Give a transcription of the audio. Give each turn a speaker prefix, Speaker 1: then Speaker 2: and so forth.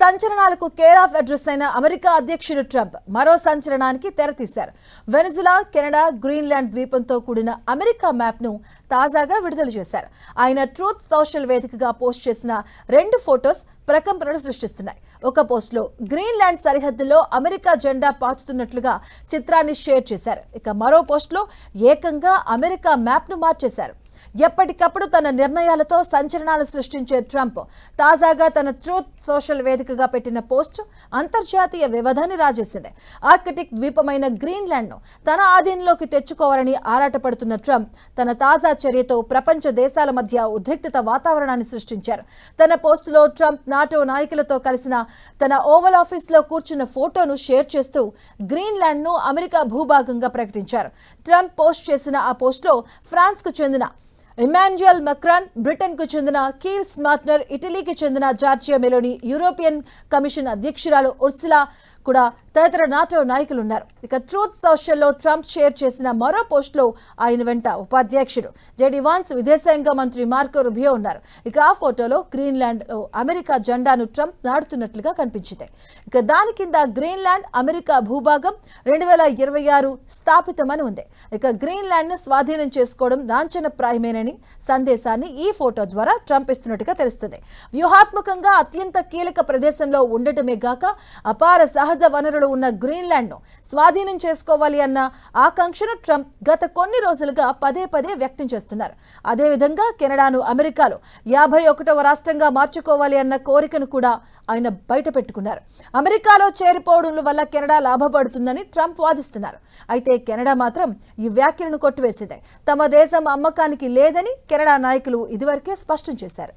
Speaker 1: సంచలనాలకు care of address అయిన America అధ్యక్షుడు Trump మరో సంచలనానికి తెరతీశారు. వెనుజులా కెనడా గ్రీన్లాండ్ ద్వీపంతో కూడిన అమెరికా మ్యాప్ను తాజాగా విడుదల చేశారు. ఆయన ట్రూత్ సోషల్ వేదికగా పోస్ట్ చేసిన రెండు ఫొటోస్ ప్రకంపనలు సృష్టిస్తున్నాయి. ఒక పోస్ట్లో గ్రీన్లాండ్ సరిహద్దులో అమెరికా జెండా పాతుతున్నట్లుగా చిత్రాన్ని షేర్ చేశారు. ఇక మరో పోస్ట్లో ఏకంగా అమెరికా మ్యాప్ను మార్చేశారు. ఎప్పటికప్పుడు తన నిర్ణయాలతో సంచలనాలు సృష్టించే ట్రంప్ తాజాగా తన ట్రూత్ సోషల్ వేదికగా పెట్టిన పోస్ట్ అంతర్జాతీయ వ్యవధాన్ని రాజేసింది. ఆర్కిటిక్ ద్వీపమైన గ్రీన్లాండ్ను తన ఆధీనంలోకి తెచ్చుకోవాలని ఆరాటపడుతున్న ట్రంప్ తన తాజా చర్యతో ప్రపంచ దేశాల మధ్య ఉద్రిక్తత వాతావరణాన్ని సృష్టించారు. తన పోస్టులో ట్రంప్ నాటో నాయకులతో కలిసిన తన ఓవల్ ఆఫీస్లో కూర్చున్న ఫోటోను షేర్ చేస్తూ గ్రీన్లాండ్ను అమెరికా భూభాగంగా ప్రకటించారు. ట్రంప్ పోస్ట్ చేసిన ఆ పోస్ట్లో ఫ్రాన్స్కు చెందిన ఇమాన్యుయల్ మక్రాన్ బ్రిటన్కు చెందిన కీల్ స్మార్ట్నర్ ఇటలీకి చెందిన జార్జియా మెలోని యూరోపియన్ కమిషన్ అధ్యక్షురాలు ఉర్సిలా కూడా తదితర నాటో నాయకులు ఉన్నారు ఇక ట్రూత్ సోషల్లో ట్రంప్ షేర్ చేసిన మరో పోస్ట్లో ఆయన వెంట ఉపాధ్యక్షుడు. జేడీ వాన్స్ విదేశాంగ మంత్రి మార్కో రుబియో ఉన్నారు. ఇక ఆ ఫోటోలో గ్రీన్లాండ్లో అమెరికా జెండాను ట్రంప్ నాడుతున్నట్లుగా కనిపించింది. ఇక దాని కింద గ్రీన్లాండ్ అమెరికా భూభాగం రెండు వేల ఇరవై ఆరు స్థాపితమని ఉంది. ఇక గ్రీన్లాండ్ను స్వాధీనం చేసుకోవడం లాంఛనప్రాయమేనని సందేశాన్ని ఈ ఫోటో ద్వారా ట్రంప్ ఇస్తున్నట్టుగా తెలుస్తుంది. వ్యూహాత్మకంగా అత్యంత కీలక ప్రదేశంలో ఉండటమే గాక అపార సహజ వనరులు ఉన్న గ్రీన్లాండ్ను స్వాధీనం చేసుకోవాలి అన్న ఆకాంక్షను ట్రంప్ గత కొన్ని రోజులుగా పదే పదే వ్యక్తం చేస్తున్నారు. అదేవిధంగా కెనడాను అమెరికాలో యాభై ఒకటవ రాష్ట్రంగా మార్చుకోవాలి అన్న కోరికను కూడా ఆయన బయట పెట్టుకున్నారు. అమెరికాలో చేరిపోవడం వల్ల కెనడా లాభపడుతుందని ట్రంప్ వాదిస్తున్నారు. అయితే కెనడా మాత్రం ఈ వ్యాఖ్యలను కొట్టివేసింది. తమ దేశం అమ్మకానికి లేదని కెనడా నాయకులు ఇదివరకే స్పష్టం చేశారు.